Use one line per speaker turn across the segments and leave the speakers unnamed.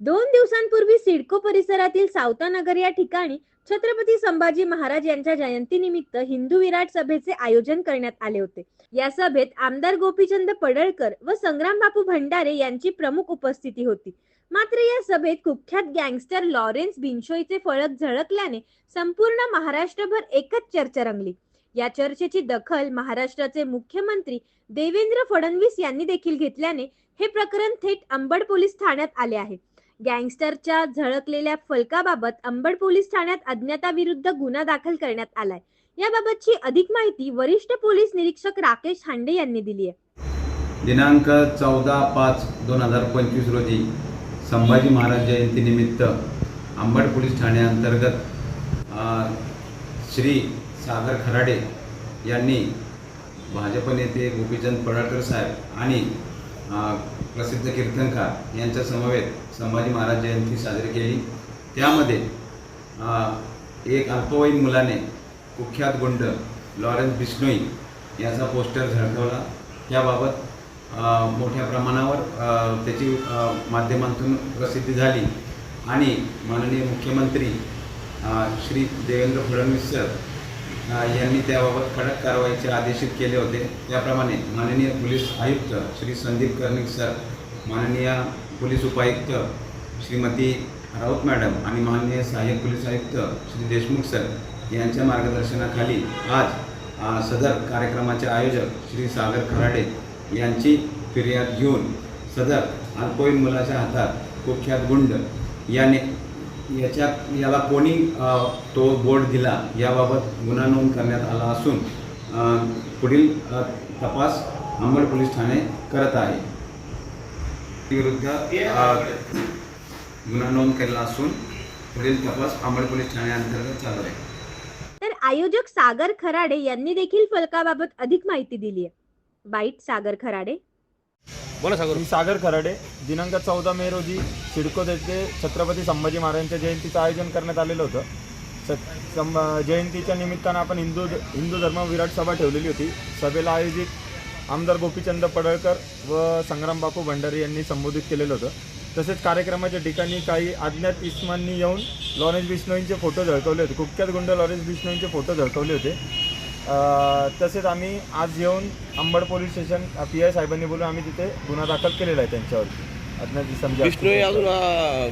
दोन दिवसांपूर्वी सिडको परिसरातील सावतानगर या ठिकाणी छत्रपती संभाजी महाराज यांच्या जयंतीनिमित्त हिंदू विराट सभेचे आयोजन करण्यात आले होते. या सभेत आमदार गोपीचंद पडळकर व संग्राम बापू भंडारे यांची प्रमुख उपस्थिती होती. मात्र या सभेत कुख्यात गँगस्टर लॉरेन्स बिनशोईचे फळक झळकल्याने संपूर्ण महाराष्ट्रभर एकच चर्चा रंगली. या चर्चेची दखल महाराष्ट्राचे मुख्यमंत्री देवेंद्र फडणवीस यांनी देखील घेतल्याने हे प्रकरण थेट अंबड पोलीस ठाण्यात आले आहे. गँगस्टरच्या झळकलेल्या फलकाबाबत अंबड पोलीस ठाण्यात अज्ञाताविरुद्ध गुन्हा दाखल करण्यात आलाय. याबाबतची अधिक माहिती वरिष्ठ पोलीस निरीक्षक राकेश हांडे यांनी दिली आहे.
दिनांक चौदा पाच दोन हजार पंचवीस रोजी संभाजी महाराज जयंतीनिमित्त अंबड पोलीस ठाण्याअंतर्गत श्री सागर खराडे यांनी भाजप नेते गोपीचंद पडळकर साहेब आणि प्रसिद्ध कीर्तनकार यांच्या समवेत संभाजी महाराज जयंती साजरी केली. त्यामध्ये एक अल्पवयीन मुलाने कुख्यात गुंड लॉरेन्स बिस्नोई याचा पोस्टर झळकवला. त्याबाबत मोठ्या प्रमाणावर त्याची माध्यमांतून माध्यमातून प्रसिद्धी झाली. आणि माननीय मुख्यमंत्री श्री देवेंद्र फडणवीस सर यांनी त्याबाबत कडक कारवाईचे आदेशित केले होते. त्याप्रमाणे माननीय पोलीस आयुक्त श्री संदीप कर्णिक सर माननीय पोलीस उपायुक्त श्रीमती राऊत मॅडम आणि माननीय सहाय्यक पोलीस आयुक्त श्री देशमुख सर यांच्या मार्गदर्शनाखाली आज सदर कार्यक्रमाचे आयोजक श्री सागर खराडे यांची फिर्याद घेऊन सदर अल्पवयीन मुलाच्या हातात कुख्यात गुंड याने याच्या याला कोणी तो बोर्ड दिला याबाबत गुन्हा नोंद करण्यात आला असून पुढील तपास अंबड पोलीस ठाणे करत आहे. विरुद्ध गुन्हा नोंद केला असून पुढील तपास अंबड पोलीस ठाण्याअंतर्गत चालू आहे.
तर आयोजक सागर खराडे यांनी देखील फलकाबाबत अधिक माहिती दिली आहे बाईट सागर खराडे.
बोला सागर.
मी सागर खराडे दिनांक चौदा मे रोजी सिडको येथे छत्रपती संभाजी महाराजांच्या जयंतीचं आयोजन करण्यात आलेलं होतं. स- जयंतीच्या निमित्तानं आपण हिंदू हिंदू धर्म विराट सभा ठेवलेली होती. सभेला आयोजित आमदार गोपीचंद पडळकर व संग्राम बापू भंडारी यांनी संबोधित केलेलं होतं. तसेच कार्यक्रमाच्या ठिकाणी काही अज्ञात इस्मांनी येऊन लॉरेन्स बिश्नोईंचे फोटो झळकवले होते. कुख्यात गुंड लॉरेन्स बिश्नोईंचे फोटो झळकवले होते. तसेच आम्ही आज येऊन Ambad police station P I साहेबांनी बोलून आम्ही तिथे गुन्हा दाखल केलेला आहे त्यांच्यावरती. अज्ञात समजा
विष्णू अजून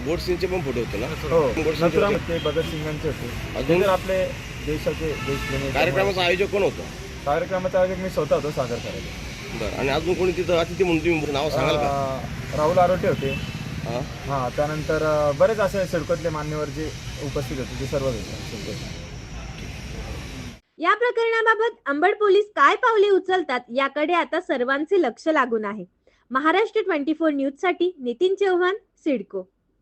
गोडसिंगचे पण फोटो होते ना?
हो. नथुराम
होते.
ते भगतसिंगांचे होते.
अजून?
तर आपले देशाचे देश
कार्यक्रमाचा आयोजक कोण होतं?
कार्यक्रमाचा आयोजक मी स्वतः होतो सागर करायला
बरं आणि अजून कोणी तिथं अतिथी म्हणून तुम्ही नाव सांगाल का?
राहुल आरोटे होते.
हां?
हां त्यानंतर बरेच असे सिडकोतले मान्यवर जे उपस्थित होते ते सर्व होते
या प्रकरणाबाबत अंबड पोलीस काय पावले उचलतात याकडे आता सर्वांचे लक्ष लागून आहे. महाराष्ट्र ट्वेंटी फोर न्यूजसाठी नितीन चव्हाण सिडको.